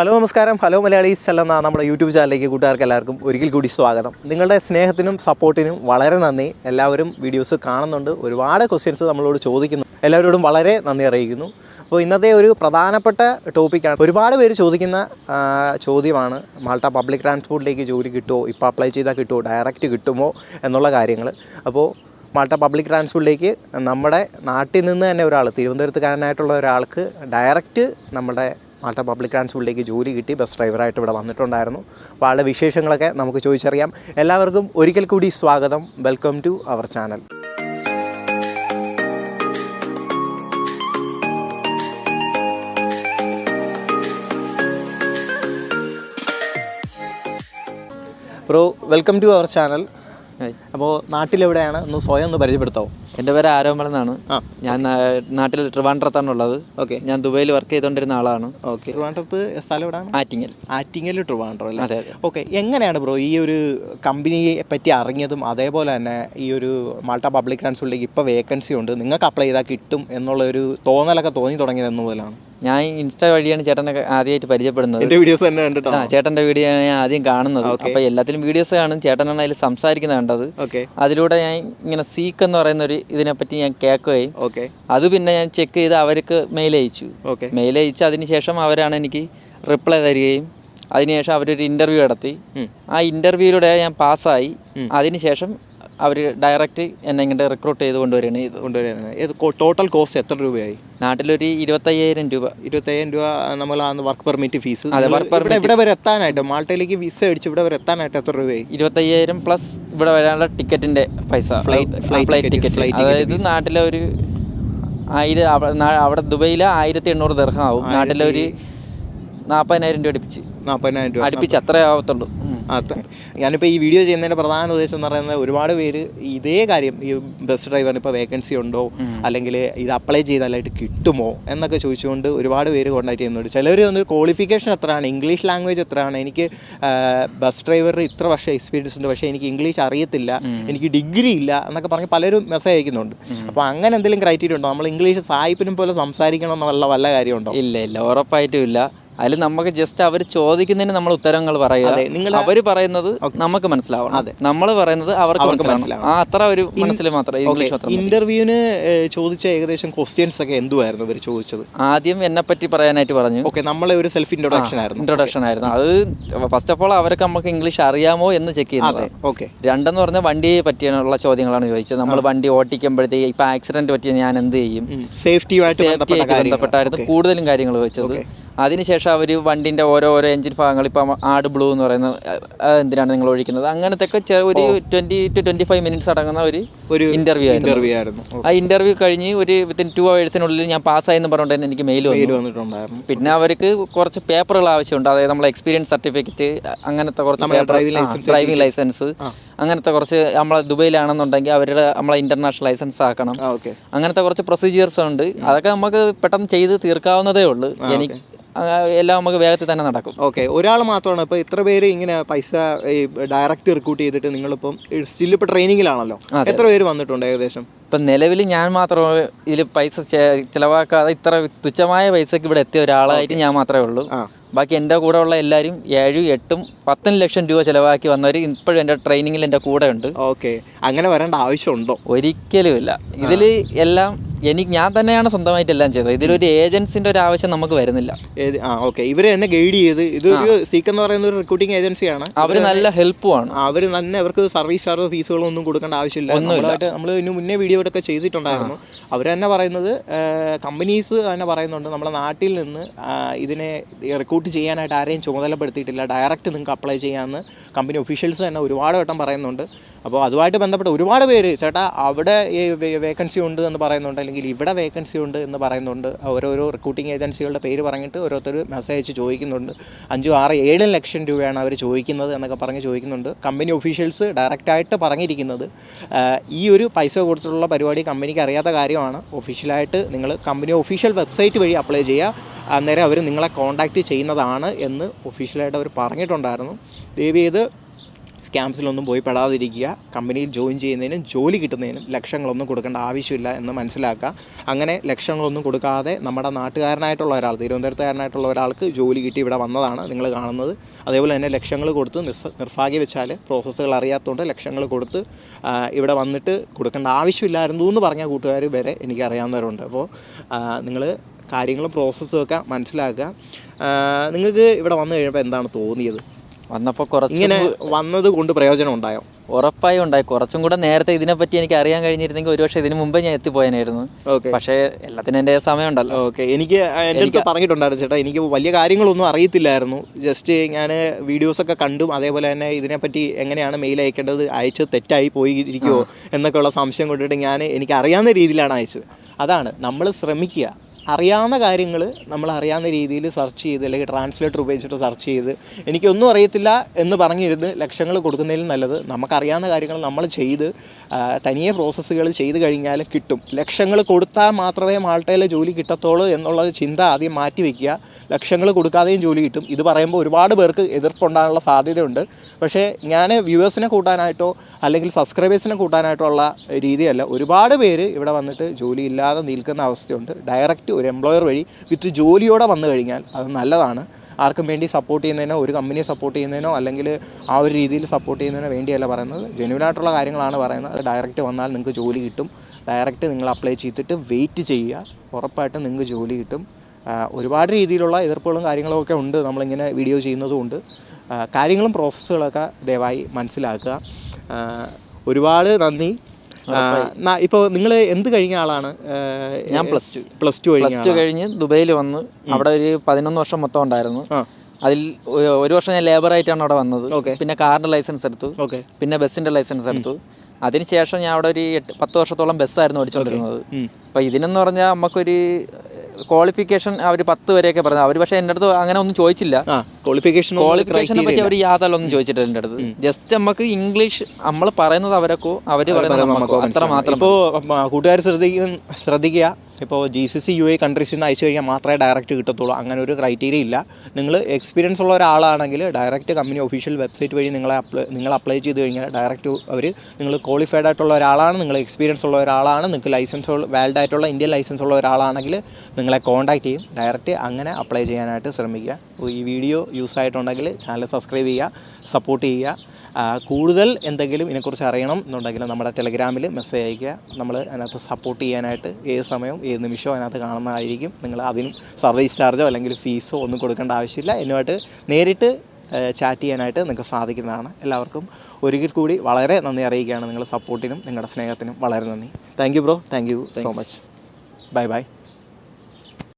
Hello നമസ്കാരം. Hello Malayalees എന്ന നമ്മുടെ യൂട്യൂബ് ചാനലിലേക്ക് കൂട്ടുകാർക്ക് എല്ലാവർക്കും ഒരിക്കൽ കൂടി സ്വാഗതം. നിങ്ങളുടെ സ്നേഹത്തിനും സപ്പോർട്ടിനും വളരെ നന്ദി. എല്ലാവരും വീഡിയോസ് കാണുന്നുണ്ട്. ഒരുപാട് ക്വസ്റ്റ്യൻസ് നമ്മളോട് ചോദിക്കുന്നു. എല്ലാവരോടും വളരെ നന്ദി അറിയിക്കുന്നു. അപ്പോൾ ഇന്നത്തെ ഒരു പ്രധാനപ്പെട്ട ടോപ്പിക്കാണ് ഒരുപാട് പേര് ചോദിക്കുന്ന ചോദ്യമാണ് മാൾട്ട പബ്ലിക് ട്രാൻസ്പോർട്ടിലേക്ക് ജോലി കിട്ടുമോ? ഇപ്പോൾ അപ്ലൈ ചെയ്താൽ കിട്ടുമോ? ഡയറക്റ്റ് കിട്ടുമോ? എന്നുള്ള കാര്യങ്ങൾ. അപ്പോൾ മാൾട്ട പബ്ലിക് ട്രാൻസ്പോർട്ടിലേക്ക് നമ്മുടെ നാട്ടിൽ നിന്ന് തന്നെ ഒരാൾ തിരുവനന്തപുരത്തുകാരനായിട്ടുള്ള ഒരാൾക്ക് ഡയറക്റ്റ് നമ്മുടെ മാൾട്ട പബ്ലിക് ട്രാൻസ്പോർട്ടിലേക്ക് ജോലി കിട്ടി ബസ് ഡ്രൈവറായിട്ട് ഇവിടെ വന്നിട്ടുണ്ടായിരുന്നു. അപ്പോൾ ആളുടെ വിശേഷങ്ങളൊക്കെ നമുക്ക് ചോദിച്ചറിയാം. എല്ലാവർക്കും ഒരിക്കൽ കൂടി സ്വാഗതം. Welcome to our channel bro welcome to our channel. അപ്പോൾ നാട്ടിലെവിടെയാണ്? ഒന്ന് സ്വയം ഒന്ന് പരിചയപ്പെടുത്താവോ? എന്റെ പേര് ആരോമൽ എന്നാണ് ആ. ഞാൻ നാട്ടിൽ ട്രിവാൻഡ്രത്താണ് ഉള്ളത് ഓക്കെ. ഞാൻ ദുബൈയിൽ വർക്ക് ചെയ്തുകൊണ്ടിരുന്ന ആളാണ്. ഓക്കെ. ട്രിവാൻഡ്രത്ത് സ്ഥലം എവിടെയാണ് ആറ്റിങ്ങൽ. ആറ്റിങ്ങൽ ട്രിവാൻഡ്രം അല്ലേ? അതെ അതെ. ഓക്കെ. എങ്ങനെയാണ് ബ്രോ ഈ ഒരു കമ്പനിയെ പറ്റി അറിഞ്ഞതും അതേപോലെ തന്നെ ഈ ഒരു മാൾട്ട പബ്ലിക് ട്രാൻസ്പോർട്ടിലേക്ക് ഇപ്പോൾ വേക്കൻസി ഉണ്ട്. നിങ്ങൾക്ക് അപ്ലൈ ചെയ്താൽ കിട്ടും എന്നുള്ള ഒരു തോന്നലൊക്കെ തോന്നി തുടങ്ങിയത് എന്ന് മുതലാണ് ഞാൻ ഇൻസ്റ്റ വഴിയാണ് ചേട്ടനെ ആദ്യമായിട്ട് പരിചയപ്പെടുന്നത്. എന്റെ വീഡിയോസ് തന്നെ ആ കണ്ടിട്ടാണ് ചേട്ടന്റെ വീഡിയോ ആണ് ഞാൻ ആദ്യം കാണുന്നത്. അപ്പൊ അപ്പോൾ എല്ലാത്തിലും വീഡിയോസ് കാണും. ചേട്ടനാണ് അതിൽ സംസാരിക്കുന്നത് കണ്ടത്. അതിലൂടെ ഞാൻ ഇങ്ങനെ സീക്ക് എന്ന് പറയുന്ന ഒരു ഇതിനെ പറ്റി ഞാൻ കേൾക്കുകയും ഓക്കെ അത് പിന്നെ ഞാൻ ചെക്ക് ചെയ്ത് അവർക്ക് മെയിൽ അയച്ചു. ഓക്കെ മെയിൽ അയച്ച് അതിനുശേഷം അവരാണ് എനിക്ക് റിപ്ലൈ തരികയും അതിനുശേഷം അവരൊരു ഇന്റർവ്യൂ നടത്തി. ആ ഇന്റർവ്യൂയിലൂടെ ഞാൻ പാസ്സായി അതിനുശേഷം അവർ ഡയറക്റ്റ് എന്നെ ഇങ്ങോട്ട് റിക്രൂട്ട് ചെയ്ത് കൊണ്ടുവരികയാണ് ചെയ്തത് കൊണ്ടുവരികയാണ് ഇത് ടോട്ടൽ കോസ്റ്റ് എത്ര രൂപയായി? നാട്ടിലൊരു ഇരുപത്തയ്യായിരം രൂപ. ഇരുപത്തയ്യായിരം രൂപ നമ്മൾ വർക്ക് പെർമിറ്റ് ഫീസ് അതെ, ഇവിടെ ഇവിടെ വരെ എത്താനായിട്ട്? മാൾട്ടയിലേക്ക് വിസ അടിച്ച് ഇവിടെ വരെ എത്താനായിട്ട് എത്ര രൂപയായി? ഇരുപത്തയ്യായിരം പ്ലസ് ഇവിടെ വരാനുള്ള ടിക്കറ്റിന്റെ പൈസ. ഫ്ലൈറ്റ് ടിക്കറ്റ് അതായത് നാട്ടിലെ ഒരു ആയിരം അവിടെ ദുബൈയിലെ ആയിരത്തി എണ്ണൂറ് ദർഹം ആവും നാട്ടിലെ ഒരു നാൽപ്പതിനായിരം രൂപ അടുപ്പിച്ച്. നാൽപ്പതിനായിരം രൂപ. അടുപ്പിച്ച് അത്രേ ആവത്തുള്ളൂ. അതെ ഞാനിപ്പോൾ ഈ വീഡിയോ ചെയ്യുന്നതിന്റെ പ്രധാന ഉദ്ദേശം എന്ന് പറയുന്നത് ഒരുപാട് പേര് ഇതേ കാര്യം ഈ ബസ് ഡ്രൈവറിന് ഇപ്പോൾ വേക്കൻസി ഉണ്ടോ അല്ലെങ്കിൽ ഇത് അപ്ലൈ ചെയ്താലായിട്ട് കിട്ടുമോ എന്നൊക്കെ ചോദിച്ചുകൊണ്ട് ഒരുപാട് പേര് കോൺടാക്ട് ചെയ്യുന്നുണ്ട്. ചിലർ ഒന്ന് ക്വാളിഫിക്കേഷൻ എത്രയാണ് ഇംഗ്ലീഷ് ലാംഗ്വേജ് എത്രയാണ് എനിക്ക് ബസ് ഡ്രൈവറിന് ഇത്ര വർഷം എക്സ്പീരിയൻസ് ഉണ്ട് പക്ഷേ എനിക്ക് ഇംഗ്ലീഷ് അറിയത്തില്ല എനിക്ക് ഡിഗ്രി ഇല്ല എന്നൊക്കെ പറഞ്ഞ് പലരും മെസ്സേജ് അയക്കുന്നുണ്ട്. അപ്പോൾ അങ്ങനെ എന്തെങ്കിലും ക്രൈറ്റീരിയ ഉണ്ടോ? നമ്മൾ ഇംഗ്ലീഷ് സായിപ്പിനും പോലെ സംസാരിക്കണം എന്നുള്ള വല്ല കാര്യമുണ്ടോ? ഇല്ല ഇല്ല ഉറപ്പായിട്ടും ഇല്ല. അതിൽ നമുക്ക് ജസ്റ്റ് അവർ ചോദിക്കുന്നതിന് നമ്മൾ ഉത്തരങ്ങൾ പറയുക. നിങ്ങൾ അവർ പറയുന്നത് നമുക്ക് മനസ്സിലാവണം. അതെ. നമ്മൾ പറയുന്നത് അവർക്ക് മനസ്സിലാവണം. ആ അത്ര ഒരു മനസ്സിൽ മാത്രമേ ഇംഗ്ലീഷ് മാത്രം മതി. ഇന്റർവ്യൂവിന് ചോദിച്ച ഏകദേശം ക്വസ്റ്റ്യൻസ് ഒക്കെ എന്തുവായിരുന്നു ഇവർ ചോദിച്ചത്? ആദ്യം എന്നെ പറ്റി പറയാനായിട്ട് പറഞ്ഞു. ഓക്കെ നമ്മളെ ഒരു സെൽഫ് ഇൻട്രൊഡക്ഷൻ ആയിരുന്നു. ഇൻട്രൊഡക്ഷൻ ആയിരുന്നു. അത് ഫസ്റ്റ് ഓഫ് ഓൾ അവർക്ക് നമുക്ക് ഇംഗ്ലീഷ് അറിയാമോ എന്ന് ചെക്ക് ചെയ്യുന്നത്. ഓക്കെ. രണ്ടെന്ന് പറഞ്ഞാൽ വണ്ടിയെ പറ്റിയുള്ള ചോദ്യങ്ങളാണ് ചോദിച്ചത്. നമ്മൾ വണ്ടി ഓടിക്കുമ്പോഴത്തേക്ക് ഇപ്പൊ ആക്സിഡന്റ് പറ്റിയ ഞാൻ എന്ത് ചെയ്യും? സേഫ്റ്റിയുമായിട്ട് ബന്ധപ്പെട്ടായിരുന്നു കൂടുതലും കാര്യങ്ങൾ ചോദിച്ചത്. അതിനുശേഷം അവർ വണ്ടിന്റെ ഓരോ ഓരോ എഞ്ചിൻ ഭാഗങ്ങൾ ഇപ്പം ആട് ബ്ലൂ എന്ന് പറയുന്ന എന്തിനാണ് നിങ്ങൾ ഒഴിക്കുന്നത്? അങ്ങനത്തെ ഒക്കെ ചെറിയ ഒരു twenty two twenty five minutes അടങ്ങുന്ന ഒരു ഒരു ഇന്റർവ്യൂ ആയിരുന്നു. ഇന്റർവ്യൂ ആയിരുന്നു. ആ ഇന്റർവ്യൂ കഴിഞ്ഞ് ഒരു വിത്തിൻ ടു അവേഴ്സിനുള്ളിൽ ഞാൻ പാസ്സായെന്ന് പറഞ്ഞുകൊണ്ട് തന്നെ എനിക്ക് മെയിൽ വന്നു. മെയിൽ വന്നിട്ടുണ്ടായിരുന്നു. പിന്നെ അവർക്ക് കുറച്ച് പേപ്പറുകൾ ആവശ്യമുണ്ട്. അതായത് നമ്മളെ എക്സ്പീരിയൻസ് സർട്ടിഫിക്കറ്റ് അങ്ങനത്തെ കുറച്ച് പേപ്പർ ഡ്രൈവിംഗ് ലൈസൻസ് അങ്ങനത്തെ കുറച്ച് നമ്മളെ ദുബൈയിലാണെന്നുണ്ടെങ്കിൽ അവരുടെ നമ്മളെ ഇന്റർനാഷണൽ ലൈസൻസ് ആക്കണം. അങ്ങനത്തെ കുറച്ച് പ്രൊസീജിയേഴ്സ് ഉണ്ട്. അതൊക്കെ നമുക്ക് പെട്ടെന്ന് ചെയ്ത് തീർക്കാവുന്നതേ ഉള്ളൂ. എനിക്ക് എല്ലാം നമുക്ക് വേഗത്തിൽ തന്നെ നടക്കും. ഓക്കെ ഒരാൾ മാത്രമാണ്. ഇപ്പോൾ ഇത്ര പേര് ഇങ്ങനെ പൈസ ഡയറക്റ്റ് റിക്രൂട്ട് ചെയ്തിട്ട് നിങ്ങളിപ്പം സ്റ്റിൽ ഇപ്പോൾ ട്രെയിനിങ്ങിലാണല്ലോ എത്ര പേര് വന്നിട്ടുണ്ട് ഏകദേശം? ഇപ്പം നിലവിൽ ഞാൻ മാത്രം ഇതിൽ പൈസ ചിലവാക്കാതെ ഇത്ര തുച്ഛമായ പൈസക്ക് ഇവിടെ എത്തിയ ഒരാളായിട്ട് ഞാൻ മാത്രമേ ഉള്ളൂ. ബാക്കി എന്റെ കൂടെ ഉള്ള എല്ലാവരും ഏഴും എട്ടും പത്തും ലക്ഷം രൂപ ചിലവാക്കി വന്നവർ ഇപ്പോഴും എന്റെ ട്രെയിനിങ്ങിൽ എന്റെ കൂടെ ഉണ്ട് ഓക്കെ അങ്ങനെ വരേണ്ട ആവശ്യമുണ്ടോ? ഒരിക്കലും ഇല്ല ഇതിൽ എല്ലാം എനിക്ക് ഞാൻ തന്നെയാണ് സ്വന്തമായിട്ട് എല്ലാം ചെയ്തത്. ഇതിലൊരു ഏജൻസിന്റെ ഒരു ആവശ്യം നമുക്ക് വരുന്നില്ല. ആ ഓക്കെ. ഇവരെ തന്നെ ഗൈഡ് ചെയ്ത് ഇതൊരു സീക്ക് എന്ന് പറയുന്ന ഒരു റിക്രൂട്ടിംഗ് ഏജൻസിയാണ് അവർ നല്ല ഹെൽപ്പുമാണ്. അവർ തന്നെ അവർക്ക് സർവീസ് ചാർജോ ഫീസുകളോ ഒന്നും കൊടുക്കേണ്ട ആവശ്യമില്ല. നമ്മളായിട്ട് നമ്മൾ ഇതിന് മുന്നേ വീഡിയോ ഒക്കെ ചെയ്തിട്ടുണ്ടായിരുന്നു. അവർ തന്നെ പറയുന്നത് കമ്പനീസ് തന്നെ പറയുന്നുണ്ട്. നമ്മുടെ നാട്ടിൽ നിന്ന് ഇതിനെ റിക്രൂട്ട് ചെയ്യാനായിട്ട് ആരെയും ചുമതലപ്പെടുത്തിയിട്ടില്ല. ഡയറക്റ്റ് നിങ്ങൾക്ക് അപ്ലൈ ചെയ്യാമെന്ന് കമ്പനി ഒഫീഷ്യൽസ് തന്നെ ഒരുപാട് വട്ടം പറയുന്നുണ്ട്. അപ്പോൾ അതുമായിട്ട് ബന്ധപ്പെട്ട് ഒരുപാട് പേര് ചേട്ടാ അവിടെ ഈ വേക്കൻസി ഉണ്ട് എന്ന് പറയുന്നുണ്ട് അല്ലെങ്കിൽ ഇവിടെ വേക്കൻസി ഉണ്ട് എന്ന് പറയുന്നുണ്ട്. ഓരോരോ റിക്രൂട്ടിംഗ് ഏജൻസികളുടെ പേര് പറഞ്ഞിട്ട് ഓരോരുത്തർ മെസ്സേജ് അയച്ച് ചോദിക്കുന്നുണ്ട്. അഞ്ചും ആറ് ഏഴ് ലക്ഷം രൂപയാണ് അവർ ചോദിക്കുന്നത് എന്നൊക്കെ പറഞ്ഞ് ചോദിക്കുന്നുണ്ട്. കമ്പനി ഒഫീഷ്യൽസ് ഡയറക്റ്റായിട്ട് പറഞ്ഞിരിക്കുന്നത് ഈ ഒരു പൈസ കൊടുത്തിട്ടുള്ള പരിപാടി കമ്പനിക്ക് അറിയാത്ത കാര്യമാണ്. ഒഫീഷ്യലായിട്ട് നിങ്ങൾ കമ്പനി ഒഫീഷ്യൽ വെബ്സൈറ്റ് വഴി അപ്ലൈ ചെയ്യുക. അന്നേരം അവർ നിങ്ങളെ കോൺടാക്റ്റ് ചെയ്യുന്നതാണ് എന്ന് ഒഫീഷ്യലായിട്ട് അവർ പറഞ്ഞിട്ടുണ്ടായിരുന്നു. ദയവ് ചെയ്ത് സ്കാംസിലൊന്നും പോയി പെടാതിരിക്കുക. കമ്പനിയിൽ ജോയിൻ ചെയ്യുന്നതിനും ജോലി കിട്ടുന്നതിനും ലക്ഷങ്ങളൊന്നും കൊടുക്കേണ്ട ആവശ്യമില്ല എന്ന് മനസ്സിലാക്കുക. അങ്ങനെ ലക്ഷങ്ങളൊന്നും കൊടുക്കാതെ നമ്മുടെ നാട്ടുകാരനായിട്ടുള്ള ഒരാൾ തിരുവനന്തപുരത്തുകാരനായിട്ടുള്ള ഒരാൾക്ക് ജോലി കിട്ടി ഇവിടെ വന്നതാണ് നിങ്ങൾ കാണുന്നത്. അതേപോലെ തന്നെ ലക്ഷങ്ങൾ കൊടുത്ത് നിസ് നിർഭാഗ്യ വെച്ചാൽ പ്രോസസ്സുകൾ അറിയാത്തതുകൊണ്ട് ലക്ഷങ്ങൾ കൊടുത്ത് ഇവിടെ വന്നിട്ട് കൊടുക്കേണ്ട ആവശ്യമില്ലായിരുന്നു എന്ന് പറഞ്ഞ കൂട്ടുകാർ വരെ എനിക്കറിയാവുന്നവരുണ്ട്. അപ്പോൾ നിങ്ങൾ കാര്യങ്ങളും പ്രോസസ്സും ഒക്കെ മനസ്സിലാക്കുക. നിങ്ങൾക്ക് ഇവിടെ വന്നു കഴിയുമ്പോൾ എന്താണ് തോന്നിയത്? വന്നപ്പോൾ കുറച്ച് ഇങ്ങനെ വന്നത് കൊണ്ട് പ്രയോജനം ഉണ്ടായോ? ഉറപ്പായും ഉണ്ടായി. കുറച്ചും കൂടെ നേരത്തെ ഇതിനെപ്പറ്റി എനിക്ക് അറിയാൻ കഴിഞ്ഞിരുന്നെങ്കിൽ ഒരുപക്ഷെ ഇതിന് മുമ്പ് ഞാൻ എത്തിപ്പോയനായിരുന്നു. പക്ഷേ എല്ലാത്തിനും എന്റെ സമയമുണ്ടല്ലോ. ഓക്കെ. എനിക്ക് എന്റെ അടുത്ത് പറഞ്ഞിട്ടുണ്ടായിരുന്നു ചേട്ടാ എനിക്ക് വലിയ കാര്യങ്ങളൊന്നും അറിയത്തില്ലായിരുന്നു. ജസ്റ്റ് ഞാൻ വീഡിയോസൊക്കെ കണ്ടും അതേപോലെ തന്നെ ഇതിനെപ്പറ്റി എങ്ങനെയാണ് മെയിൽ അയക്കേണ്ടത് അയച്ചത് തെറ്റായി പോയി ഇരിക്കുമോ എന്നൊക്കെയുള്ള സംശയം കൊണ്ടിട്ട് ഞാൻ എനിക്ക് അറിയാവുന്ന രീതിയിലാണ് അയച്ചത്. അതാണ് നമ്മൾ ശ്രമിക്കുക. അറിയാവുന്ന കാര്യങ്ങൾ നമ്മൾ അറിയാവുന്ന രീതിയിൽ സെർച്ച് ചെയ്ത് അല്ലെങ്കിൽ ട്രാൻസ്ലേറ്റർ ഉപയോഗിച്ചിട്ട് സെർച്ച് ചെയ്ത് എനിക്കൊന്നും അറിയത്തില്ല എന്ന് പറഞ്ഞിരുന്ന് ലക്ഷങ്ങൾ കൊടുക്കുന്നതിലും നല്ലത്. നമുക്കറിയാവുന്ന കാര്യങ്ങൾ നമ്മൾ ചെയ്ത് തനിയെ പ്രോസസ്സുകൾ ചെയ്ത് കഴിഞ്ഞാൽ കിട്ടും. ലക്ഷങ്ങൾ കൊടുത്താൽ മാത്രമേ മാൾട്ടയിലെ ജോലി കിട്ടത്തുള്ളൂ എന്നുള്ള ചിന്ത ആദ്യം മാറ്റി വയ്ക്കുക ലക്ഷങ്ങൾ കൊടുക്കാതെയും ജോലി കിട്ടും. ഇത് പറയുമ്പോൾ ഒരുപാട് പേർക്ക് എതിർപ്പുണ്ടാകാനുള്ള സാധ്യതയുണ്ട്. പക്ഷേ ഞാൻ വ്യൂവേഴ്സിനെ കൂട്ടാനായിട്ടോ അല്ലെങ്കിൽ സബ്സ്ക്രൈബേഴ്സിനെ കൂട്ടാനായിട്ടോ ഉള്ള രീതിയല്ല. ഒരുപാട് പേര് ഇവിടെ വന്നിട്ട് ജോലി ഇല്ലാതെ നിൽക്കുന്ന അവസ്ഥയുണ്ട്. ഡയറക്റ്റ് ഒരു എംപ്ലോയർ വഴി വിത്ത് ജോലിയോടെ വന്നു കഴിഞ്ഞാൽ അത് നല്ലതാണ്. ആർക്കും വേണ്ടി സപ്പോർട്ട് ചെയ്യുന്നതിനോ ഒരു കമ്പനിയെ സപ്പോർട്ട് ചെയ്യുന്നതിനോ അല്ലെങ്കിൽ ആ ഒരു രീതിയിൽ സപ്പോർട്ട് ചെയ്യുന്നതിനോ വേണ്ടിയല്ല പറയുന്നത്. ജെന്യൂൻ ആയിട്ടുള്ള കാര്യങ്ങളാണ് പറയുന്നത്. അത് ഡയറക്റ്റ് വന്നാൽ നിങ്ങൾക്ക് ജോലി കിട്ടും. ഡയറക്റ്റ് നിങ്ങൾ അപ്ലൈ ചെയ്തിട്ട് വെയിറ്റ് ചെയ്യുക. ഉറപ്പായിട്ടും നിങ്ങൾക്ക് ജോലി കിട്ടും. ഒരുപാട് രീതിയിലുള്ള എതിർപ്പുകളും കാര്യങ്ങളും ഒക്കെ ഉണ്ട്. നമ്മളിങ്ങനെ വീഡിയോ ചെയ്യുന്നതുകൊണ്ട് കാര്യങ്ങളും പ്രോസസ്സുകളൊക്കെ ദയവായി മനസ്സിലാക്കുക. ഒരുപാട് നന്ദി. ഇപ്പോൾ നിങ്ങൾ എന്ത് കഴിഞ്ഞ ആളാണ്? ഞാൻ പ്ലസ് ടു. പ്ലസ് ടു കഴിഞ്ഞ പ്ലസ് ടു കഴിഞ്ഞ് ദുബൈയിൽ വന്ന് അവിടെ ഒരു പതിനൊന്ന് വർഷം മൊത്തം ഉണ്ടായിരുന്നു. അതിൽ ഒരു വർഷം ഞാൻ ലേബർ ആയിട്ടാണ് അവിടെ വന്നത്. ഓക്കെ. പിന്നെ കാറിന്റെ ലൈസൻസ് എടുത്തു. ഓക്കെ. പിന്നെ ബസ്സിന്റെ ലൈസൻസ് എടുത്തു. അതിനുശേഷം ഞാൻ അവിടെ ഒരു എട്ട് പത്ത് വർഷത്തോളം ബസ്സായിരുന്നു ഓടിച്ചുകൊണ്ടിരുന്നത് അപ്പം ഇതിനെന്ന് പറഞ്ഞാൽ നമുക്കൊരു ക്വാളിഫിക്കേഷൻ അവർ പത്ത് വരെയൊക്കെ പറഞ്ഞു അവർ പക്ഷേ എന്റെ അടുത്ത് അങ്ങനെ ഒന്നും ചോദിച്ചില്ല. ക്വാളിഫിക്കേഷൻ ക്വാളിഫിക്കേഷനെ പറ്റി അവർ യാതൊരു ഒന്നും ചോദിച്ചിട്ടില്ല എന്റെ അടുത്ത്. ജസ്റ്റ് നമുക്ക് ഇംഗ്ലീഷ് നമ്മൾ പറയുന്നത് അവരൊക്കെ അവർ പറയുന്നത് അത്ര മാത്രം ഇപ്പോൾ കൂട്ടുകാർ ശ്രദ്ധിക്കുക. ഇപ്പോൾ G C C U A കൺട്രീസിൽ നിന്ന് അയച്ചു കഴിഞ്ഞാൽ മാത്രമേ ഡയറക്റ്റ് കിട്ടത്തുള്ളൂ. അങ്ങനെ ഒരു ക്രൈറ്റീരിയ ഇല്ല. നിങ്ങൾ എക്സ്പീരിയൻസ് ഉള്ള ഒരാളാണെങ്കിൽ ഡയറക്റ്റ് കമ്പനി ഒഫീഷ്യൽ വെബ്സൈറ്റ് വഴി നിങ്ങളെ അപ്ലൈ നിങ്ങൾ അപ്ലൈ ചെയ്ത് കഴിഞ്ഞാൽ ഡയറക്റ്റ് അവർ നിങ്ങൾ ക്വാളിഫൈഡ് ആയിട്ടുള്ള ഒരാളാണ് നിങ്ങൾ എക്സ്പീരിയൻസ് ഉള്ള ഒരാളാണ് നിങ്ങൾക്ക് ലൈസൻസ് വാലിഡ് ആയിട്ടുള്ള ഇന്ത്യൻ ലൈസൻസ് ഉള്ള ഒരാളാണെങ്കിൽ നിങ്ങളെ കോൺടാക്ട് ചെയ്യും. ഡയറക്റ്റ് അങ്ങനെ അപ്ലൈ ചെയ്യാനായിട്ട് ശ്രമിക്കുക. ഈ വീഡിയോ യൂസ് ആയിട്ടുണ്ടെങ്കിൽ ചാനൽ സബ്സ്ക്രൈബ് ചെയ്യുക സപ്പോർട്ട് ചെയ്യുക. കൂടുതൽ എന്തെങ്കിലും ഇതിനെക്കുറിച്ച് അറിയണം എന്നുണ്ടെങ്കിൽ നമ്മുടെ ടെലഗ്രാമിൽ മെസ്സേജ് അയയ്ക്കുക. നമ്മൾ അതിനകത്ത് സപ്പോർട്ട് ചെയ്യാനായിട്ട് ഏത് സമയവും ഏത് നിമിഷവും അതിനകത്ത് കാണുന്നതായിരിക്കും. നിങ്ങൾ അതിനും സർവീസ് ചാർജോ അല്ലെങ്കിൽ ഫീസോ ഒന്നും കൊടുക്കേണ്ട ആവശ്യമില്ല. എന്നുമായിട്ട് നേരിട്ട് ചാറ്റ് ചെയ്യാനായിട്ട് നിങ്ങൾക്ക് സാധിക്കുന്നതാണ്. എല്ലാവർക്കും ഒരിക്കൽ കൂടി വളരെ നന്ദി അറിയിക്കുകയാണ്. നിങ്ങളുടെ സപ്പോർട്ടിനും നിങ്ങളുടെ സ്നേഹത്തിനും വളരെ നന്ദി. Thank you bro thank you so much bye bye